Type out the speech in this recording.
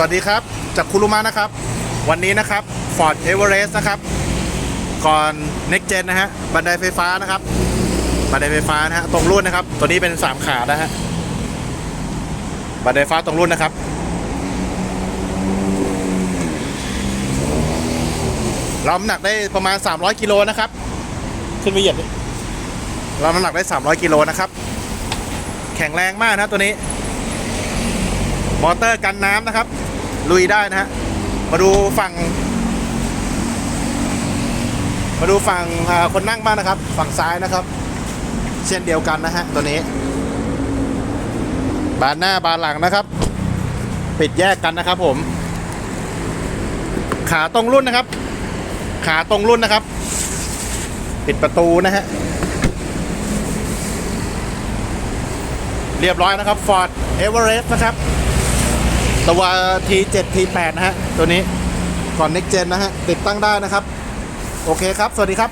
สวัสดีครับ จากคุรุมะนะครับ วันนี้นะครับ Ford Everest นะครับ ก่อน Next Gen นะฮะ บันไดไฟฟ้านะครับ บันไดไฟฟ้านะฮะ ตรงรุ่นนะครับ ตัวนี้เป็น 3 ขานะฮะ บันไดไฟฟ้าตรงรุ่นนะครับ เราน้ำหนักได้ประมาณ 300 กิโลนะครับ ขึ้นไปเหยียบดิเราน้ำหนักได้ 300 กิโลนะครับ แข็งแรงมากนะตัวนี้ มอเตอร์กันน้ำนะครับ ลุยได้นะฮะมาดูฝั่ง มาดูฝั่งคนนั่งบ้างนะครับ ฝั่งซ้ายนะครับ เช่นเดียวกันนะฮะตัวนี้ บานหน้าบานหลังนะครับ ปิดแยกกันนะครับ ผม ขาตรงรุ่นนะครับ ขาตรงรุ่นนะครับ ปิดประตูนะฮะเรียบร้อยนะครับ Ford Everest นะครับ ตัว T7 T8 นะฮะ ตัวนี้ก่อน Next Gen นะฮะ ติดตั้งได้นะครับ โอเคครับ สวัสดีครับ